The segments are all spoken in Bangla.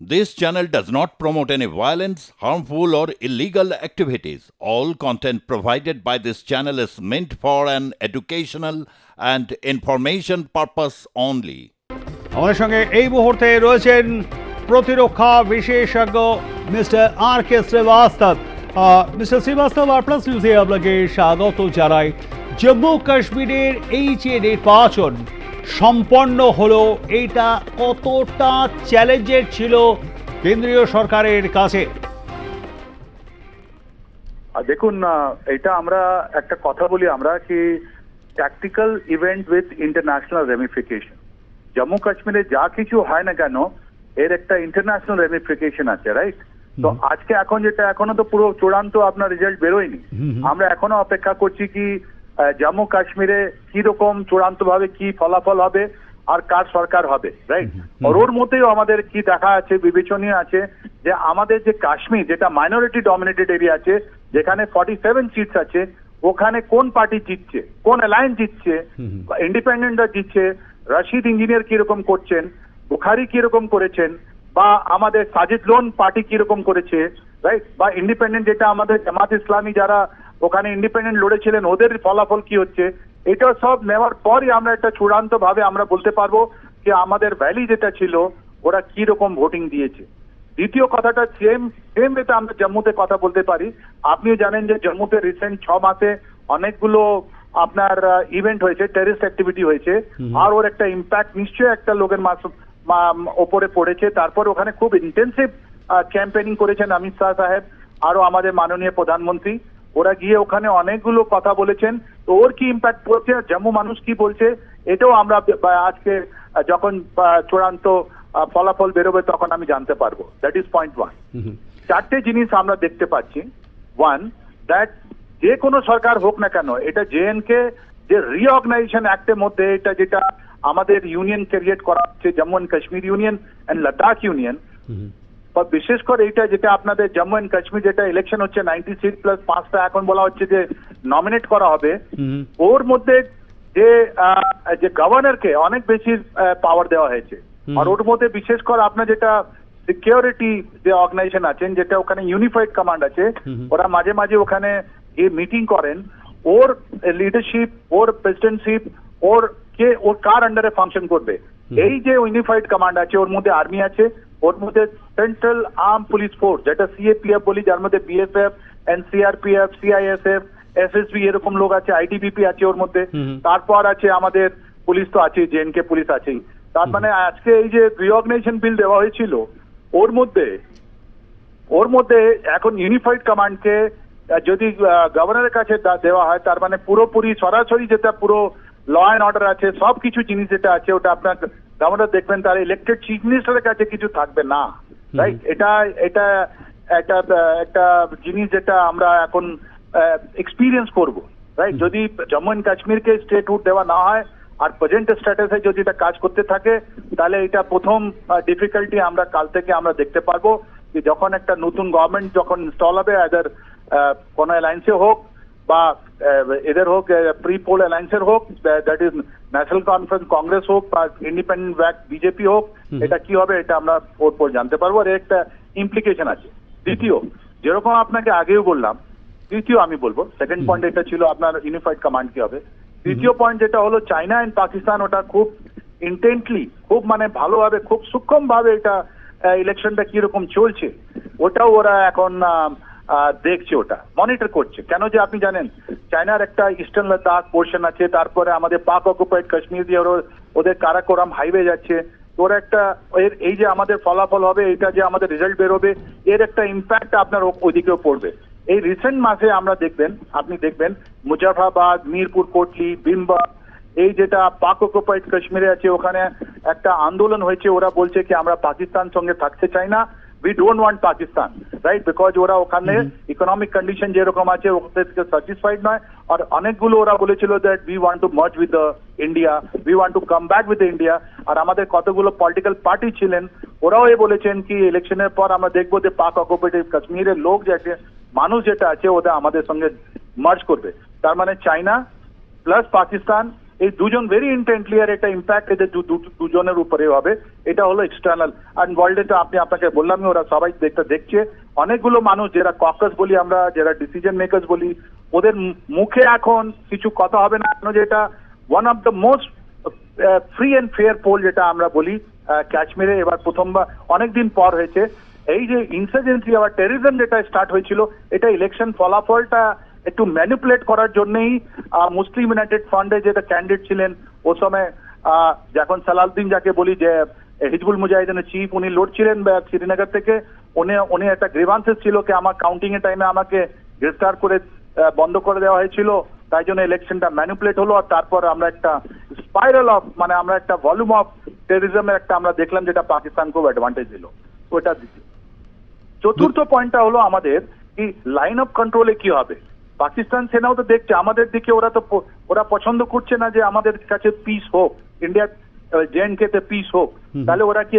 This channel does not promote any violence, harmful, or illegal activities. All content provided by this channel is meant for an educational and information purpose only. আমাদের সঙ্গে এই মুহূর্তে রয়েছেন প্রতিরক্ষা বিশেষজ্ঞ mister R K Srivastava mister Srivastava R plus নিউজে আপনাকে স্বাগত জানাই জম্মু কাশ্মীরের এই যে নির্বাচন সম্পন্ন হলো এইটা কতটা চ্যালেঞ্জের ছিল কেন্দ্রীয় সরকারের কাছে? আর দেখুন এটা আমরা একটা কথা বলি আমরা কি tactical event with international ramification Jammu কাশ্মীরে যা কিছু হয় না কেন এর একটা ইন্টারন্যাশনাল রেমিফিকেশন আছে রাইট তো আজকে এখন যেটা এখনও তো পুরো চূড়ান্ত আপনার রেজাল্ট বেরোয়নি। আমরা এখনও অপেক্ষা করছি কি জম্মু কাশ্মীরে কীরকম চূড়ান্ত ভাবে কি ফলাফল হবে আর কার সরকার হবে রাইট আর ওর মধ্যেও আমাদের কি দেখা আছে বিবেচনীয় আছে যে আমাদের যে কাশ্মীর যেটা মাইনরিটি ডমিনেটেড এরিয়া আছে যেখানে ফর্টি সেভেন সিটস আছে ওখানে কোন পার্টি জিতছে কোন অ্যালায়েন্স জিতছে ইন্ডিপেন্ডেন্টরা জিতছে রশিদ ইঞ্জিনিয়ার কীরকম করছেন বুখারি কীরকম করেছেন বা আমাদের সাজিদ লোন পার্টি কীরকম করেছে রাইট বা ইন্ডিপেন্ডেন্ট যেটা আমাদের জামাত ইসলামী যারা ওখানে ইন্ডিপেন্ডেন্ট লড়েছিলেন ওদের ফলাফল কি হচ্ছে? এটা সব নেওয়ার পরই আমরা একটা চূড়ান্ত ভাবে আমরা বলতে পারব যে আমাদের ভ্যালি যেটা ছিল ওরা কি রকম ভোটিং দিয়েছে। দ্বিতীয় কথাটা সেম সেম এটা আমরা জম্মুতে কথা বলতে পারি। আপনিও জানেন যে জম্মুতে রিসেন্ট ছ মাসে অনেকগুলো আপনার ইভেন্ট হয়েছে টেরিস্ট অ্যাক্টিভিটি হয়েছে। আর ওর একটা ইম্প্যাক্ট নিশ্চয়ই একটা লোকের মাস ওপরে পড়েছে। তারপর ওখানে খুব ইন্টেন্সিভ ক্যাম্পেনিং করেছেন অমিত শাহ সাহেব আরও আমাদের মাননীয় প্রধানমন্ত্রী। ওরা গিয়ে ওখানে অনেকগুলো কথা বলেছেন। তো ওর কি ইম্প্যাক্ট পড়ছে? জম্মু মানুষ কি বলছে? এটাও আমরা আজকে যখন চূড়ান্ত ফলাফল বেরোবে তখন আমি জানতে পারব। দ্যাট ইজ পয়েন্ট ওয়ান চারটে জিনিস আমরা দেখতে পাচ্ছি। ওয়ান দ্যাট যে কোনো সরকার হোক না কেন এটা জেএনকে যে রিঅর্গানাইজেশন অ্যাক্টের মধ্যে এটা যেটা আমাদের ইউনিয়ন ক্রিয়েট করা হচ্ছে Jammu and Kashmir union and Ladakh union বিশেষ করে এটা যেটা আপনাদের জম্মু অ্যান্ড কাশ্মীর যেটা ইলেকশন হচ্ছে নাইনটি সিক্স প্লাস পাঁচটা এখন বলা হচ্ছে যে নমিনেট করা হবে। ওর মধ্যে যে যে গভর্নরকে অনেক বেশি পাওয়ার দেওয়া হয়েছে। আর ওর মধ্যে বিশেষ করে আপনার যেটা সিকিউরিটি যে অর্গানাইজেশন আছেন যেটা ওখানে ইউনিফাইড কমান্ড আছে ওরা মাঝে মাঝে ওখানে গিয়ে মিটিং করেন ওর লিডারশিপ ওর প্রেসিডেন্টশিপ ওর কে ওর কার আন্ডারে ফাংশন করবে। এই যে ইউনিফাইড কমান্ড আছে ওর মধ্যে আর্মি আছে ওর মধ্যে সেন্ট্রাল আর্ম পুলিশ ফোর্স যেটা সিএপিএফ বলি যার মধ্যে বিএসএফ এনসিআরপিএফ সিআইএসএফ এসএসবি এরকম লোক আছে আইটিবিপি আছে ওর মধ্যে। তারপর আছে আমাদের পুলিশ তো আছে জেএনকে পুলিশ আছেই। তার মানে আজকে এই যে রিঅর্গানাইজেশন বিল দেওয়া হয়েছিল ওর মধ্যে ওর মধ্যে এখন ইউনিফাইড কমান্ডকে যদি গভর্নরের কাছে দেওয়া হয় তার মানে পুরোপুরি সরাসরি যেটা পুরো ল অ্যান্ড অর্ডার আছে সব কিছু জিনিস যেটা আছে ওটা আপনার গভর্নর দেখবেন তার ইলেক্টেড চিফ মিনিস্টারের কাছে কিছু থাকবে না রাইট এটা এটা একটা একটা জিনিস যেটা আমরা এখন এক্সপিরিয়েন্স করব রাইট যদি জম্মু অ্যান্ড কাশ্মীরকে স্টেটহুড দেওয়া না হয় আর প্রেজেন্ট স্ট্যাটাসে যদি এটা কাজ করতে থাকে তাহলে এটা প্রথম ডিফিকাল্টি আমরা কাল থেকে আমরা দেখতে পারব যে যখন একটা নতুন গভর্নমেন্ট যখন ইনস্টল হবে এদের কোনো অ্যালায়েন্সে হোক বা এদের হোক প্রি পোল অ্যালায়েন্সের হোক that is national conference Congress হোক বা ইন্ডিপেন্ডেন্ট ব্যাক বিজেপি হোক এটা কি হবে এটা আমরা ওর পর জানতে পারব। আর একটা ইমপ্লিকেশন আছে। দ্বিতীয় যেরকম আপনাকে আগেও বললাম তৃতীয় আমি বলব সেকেন্ড পয়েন্ট এটা ছিল আপনার ইউনিফাইড কমান্ড কি হবে। তৃতীয় পয়েন্ট যেটা হলো চায়না এন্ড পাকিস্তান ওটা খুব ইন্টেন্টলি খুব মানে ভালোভাবে খুব সূক্ষ্ম ভাবে এটা ইলেকশনটা কীরকম চলছে ওটাও ওরা এখন দেখছে ওটা মনিটর করছে। কেন যে আপনি জানেন, চায়নার একটা ইস্টার্ন লাদাখ পোর্শন আছে, তারপরে আমাদের পাক অকুপাইড কাশ্মীর দিয়ে ওদের কারাকোরাম হাইওয়ে যাচ্ছে। ওর একটা এর এই যে আমাদের ফলাফল হবে, এটা যে আমাদের রেজাল্ট বেরোবে, এর একটা ইম্প্যাক্ট আপনার ওদিকেও পড়বে। এই রিসেন্ট মাসে আমরা দেখবেন, আপনি দেখবেন মুজাফরাবাদ মিরপুর, কোটলি, বিম্বা এই যেটা পাক অকুপাইড কাশ্মীরে আছে, ওখানে একটা আন্দোলন হয়েছে। ওরা বলছে কি, আমরা পাকিস্তান সঙ্গে থাকতে চাই না। We don't want Pakistan right because ওরা ওখানে ইকোনমিক কন্ডিশন যেরকম আছে ওদের থেকে স্যাটিসফাইড নয়। আর অনেকগুলো ওরা বলেছিল that we want to merge with India we want to come back with India আর আমাদের কতগুলো পলিটিক্যাল পার্টি ছিলেন ওরাও এ বলেছেন কি ইলেকশনের পর আমরা দেখব যে পাক অকুপেটেড কাশ্মীরের লোক যাকে মানুষ যেটা আছে ওটা আমাদের সঙ্গে মার্জ করবে। তার মানে চাইনা প্লাস পাকিস্তান এই দুজন ভেরি ইন্টেন্টলি আর এটা ইম্প্যাক্ট এদের দুজনের উপরে হবে, এটা হলো এক্সটার্নাল অ্যান্ড ওয়ার্ল্ডে তো আপনি আপনাকে বললামই, ওরা সবাই দেখতে দেখছে। অনেকগুলো মানুষ, যারা ককাস বলি আমরা, যারা ডিসিশন মেকার্স বলি, ওদের মুখে এখন কিছু কথা হবে না, কেন যেটা one of the most free and fair poll যেটা আমরা বলি কাশ্মীরে এবার প্রথমবার, অনেকদিন পর হয়েছে। এই যে ইনসার্জেন্সি আবার টেরিজম যেটা স্টার্ট হয়েছিল, এটা ইলেকশন ফলাফলটা একটু ম্যানিপুলেট করার জন্যই আহ, মুসলিম ইউনাইটেড ফ্রন্টে যেটা ক্যান্ডিডেট ছিলেন ও সময় আহ, যখন সালাউদ্দিন যাকে বলি যে হিজবুল মুজাহিদিনের চিফ উনি লড়ছিলেন শ্রীনগর থেকে উনি উনি একটা গ্রিভান্সেস ছিল কি আমার কাউন্টিং এর টাইমে আমাকে গ্রেফতার করে বন্ধ করে দেওয়া হয়েছিল। তাই জন্য ইলেকশনটা ম্যানিপুলেট হলো আর তারপর আমরা একটা স্পাইরাল অফ মানে আমরা একটা ভলিউম অফ টেরিজমের একটা আমরা দেখলাম যেটা পাকিস্তান খুব অ্যাডভান্টেজ দিল। ওটা চতুর্থ পয়েন্টটা হলো আমাদের কি লাইন অফ কন্ট্রোলে কি হবে? পাকিস্তান সেনাও তো দেখছে আমাদের দিকে ওরা তো ওরা পছন্দ করছে না যে আমাদের কাছে পিস হোক ইন্ডিয়া জেএনকে তে পিস হোক। তাহলে ওরা কি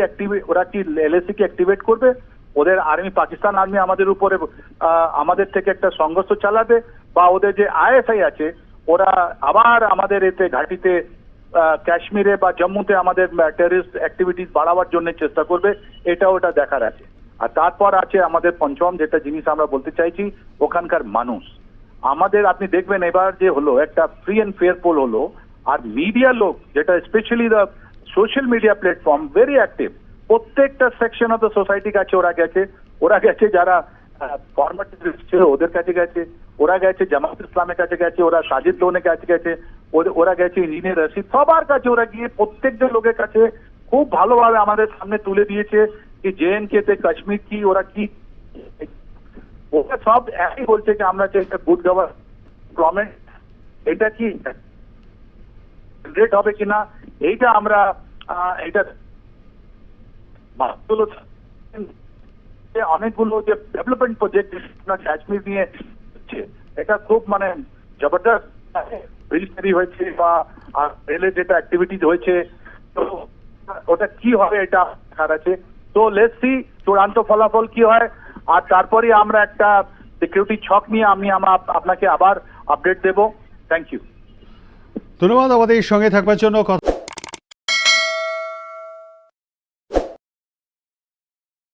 ওরা কি এলএসি কে অ্যাক্টিভেট করবে? ওদের আর্মি পাকিস্তান আর্মি আমাদের উপরে আমাদের থেকে একটা সংঘর্ষ চালাবে বা ওদের যে আইএসআই আছে ওরা আবার আমাদের এতে ঘাটিতে কাশ্মীরে বা জম্মুতে আমাদের টেরিস্ট অ্যাক্টিভিটিস বাড়াবার জন্য চেষ্টা করবে এটা ওটা দেখার আছে। আর তারপর আছে আমাদের পঞ্চম যেটা জিনিস আমরা বলতে চাইছি ওখানকার মানুষ। আমাদের আপনি দেখবেন এবার যে হলো, একটা ফ্রি অ্যান্ড ফেয়ার পোল হলো, আর মিডিয়া লোক, যেটা specially the social media platform very active প্রত্যেকটা সেকশন অফ দ্য সোসাইটি কাছে ওরা গেছে। ওরা গেছে যারা ফর্মেটিভ ছিল, ওদের কাছে গেছে। ওরা গেছে জামাত ইসলামের কাছে গেছে, ওরা সাজিদ লোনের কাছে গেছে, ওরা গেছে ইঞ্জিনিয়ার রশিদ। সবার কাছে ওরা গিয়ে প্রত্যেকটা লোকের কাছে খুব ভালোভাবে আমাদের সামনে তুলে দিয়েছে কি জেএনকে তে কাশ্মীর কি, ওরা কি ওরা সব একই বলছে যে আমরা চাই গুড গভর্নমেন্ট এটা কি? রেট হবে কিনা? এইটা আমরা এটা অনেকগুলো যে ডেভেলপমেন্ট প্রজেক্ট কাশ্মীর নিয়ে হচ্ছে, এটা খুব মানে জবরদস্ত। ব্রিজ তৈরি হয়েছে বা রেলের যেটা অ্যাক্টিভিটিজ হয়েছে তো ওটা কি হবে এটা দেখার আছে। তো লেটস সি চূড়ান্ত ফলাফল কি হয়? আর তারপরে আমরা একটা সিকিউরিটি ছক নিয়ে আমি আমার আপনাকে আবার আপডেট দেব। থ্যাংক ইউ ধন্যবাদ, আমাদের সঙ্গে থাকবার জন্য।